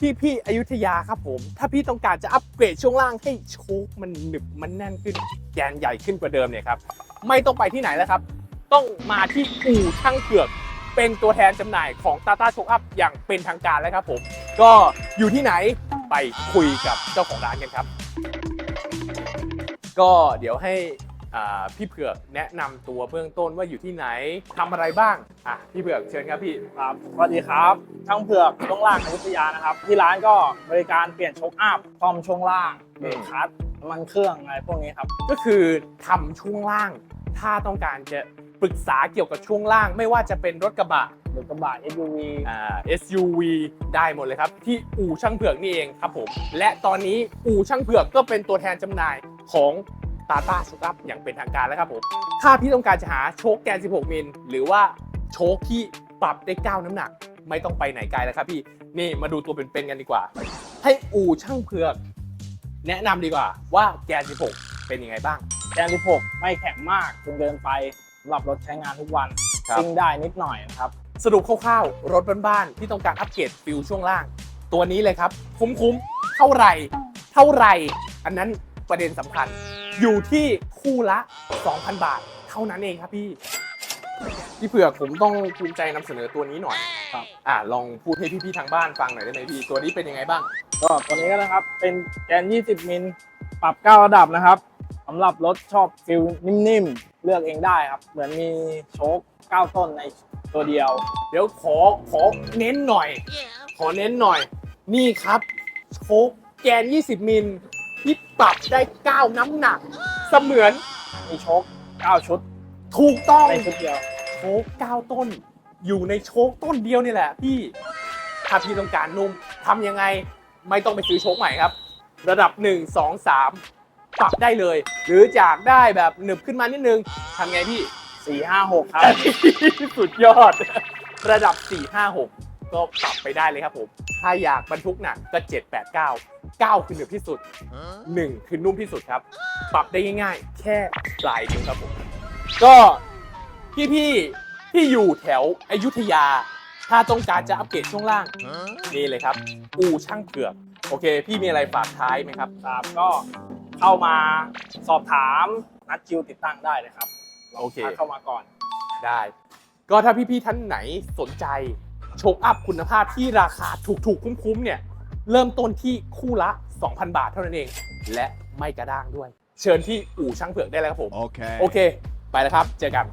พี่พี่ๆอยุธยาครับผม ถ้าพี่ต้องการจะอัปเกรดช่วงล่างให้โชคมันหนึบมันแน่นขึ้นแกนใหญ่ขึ้นกว่าเดิมเนี่ยครับไม่ต้องไปที่ไหนแล้วครับ ต้องมาที่อู่ช่างเผือกเป็นตัวแทนจำหน่ายของ Tata s h o k Up อย่างเป็นทางการแล้วครับผม ก็อยู่ที่ไหนไปคุยกับเจ้าของร้านกันครับ ก็เดี๋ยวให้ พี่เผือกแนะนำตัวเบื้องต้นว่าอยู่ที่ไหนทำอะไรบ้างอะพี่เผือกเชิญครับพี่ ครับสวัสดีครับ ช่างเผือกช่วงล่างอยุธยานะครับ ที่ร้านก็บริการเปลี่ยนโชคอัพซ่อมช่วงล่างเบรกคัสน้ำมันเครื่องอะไรพวกนี้ครับ ก็คือทำช่วงล่าง ถ้าต้องการจะปรึกษาเกี่ยวกับช่วงล่าง ไม่ว่าจะเป็นรถกระบะหรือกระบะ SUV อ่า SUV ได้หมดเลยครับ ที่อู่ช่างเผือกนี่เองครับผม และตอนนี้อู่ช่างเผือกก็เป็นตัวแทนจำหน่ายของ ตาต้าสุกั p อย่างเป็นทางการแล้วครับผม ถ้าพี่ต้องการจะหาโชคแกน 16 มิล หรือว่าโชคที่ปรับได้ 9 น้ำหนัก ไม่ต้องไปไหนไกลแล้วครับพี่ นี่มาดูตัวเป็นๆกันดีกว่า ให้อู่ช่างเผือกแนะนำดีกว่าว่าแกน 16 เป็นยังไงบ้าง แกน 16 ไม่แข็งมากจนเกินไปสำหรับรถใช้งานทุกวันครับ ซิ่งได้นิดหน่อยนะครับ สรุปคร่าวๆ รถบ้านๆที่ต้องการอัปเกรดฟิลช่วงล่าง ตัวนี้เลยครับ คุ้มๆ เท่าไหร่ เท่าไหร่ อันนั้นประเด็นสำคัญ อยู่ที่คู่ละ 2,000 บาท เท่านั้นเองครับพี่ พี่เผือกผมต้องภูมิใจนำเสนอตัวนี้หน่อยครับ อ่าลองพูดให้พี่ๆทางบ้านฟังหน่อยได้ไหมพี่ตัวนี้เป็นยังไงบ้าง ก็ตัวนี้ก็นะครับเป็นแกน 20 มิล ปรับ 9 ระดับนะครับสำหรับรถชอบฟิลนิ่มๆ เลือกเองได้ครับ เหมือนมีโชค9 ต้นในตัวเดียว เดี๋ยวขอขอเน้นหน่อย ขอเน้นหน่อย นี่ครับโชคแกน 20 มิล ที่ปรับได้ 9 น้ำหนัก เสมือนมีโชค9ชุดถูกต้องในชุดเดียวโชค9ต้น อยู่ในโชคต้นเดียวนี่แหละพี่ถ้าพี่ต้องการนุ่มทำยังไงไม่ต้องไปซื้อโชคใหม่ครับ ระดับ 1 2 3 ปรับได้เลย หรือจากได้แบบหนึบขึ้นมานิดนึงทำไงพี่ 4 5 6 ครับ สุดยอด ระดับ 4 5 6 ก็ปรับไปได้เลยครับผม ถ้าอยากบรรทุกหนักก็ 7 8 9 9 คือหนึบที่สุด 1 คือนุ่มที่สุดครับ ปรับได้ง่ายๆ แค่ปลายนิ้วครับผมก็พี่ๆที่อยู่แถวอยุธยา ถ้าต้องการจะอัปเกรดช่วงล่างนี่เลยครับ อูช่างเผือกโอเค พี่มีอะไรฝากท้ายไหมครับครับก็เข้ามาสอบถามนัดคิวติดตั้งได้เลยครับโอเคทักเข้ามาก่อนได้ ก็ถ้าพี่ๆท่านไหนสนใจโชคอัพคุณภาพที่ราคาถูกๆคุ้มๆเนี่ย เริ่มต้นที่คู่ละ 2,000 บาทเท่านั้นเอง และไม่กระด้างด้วย เชิญที่อู่ช่างเผือกได้แล้วครับผม Okay. โอเค ไปแล้วครับ เจอกัน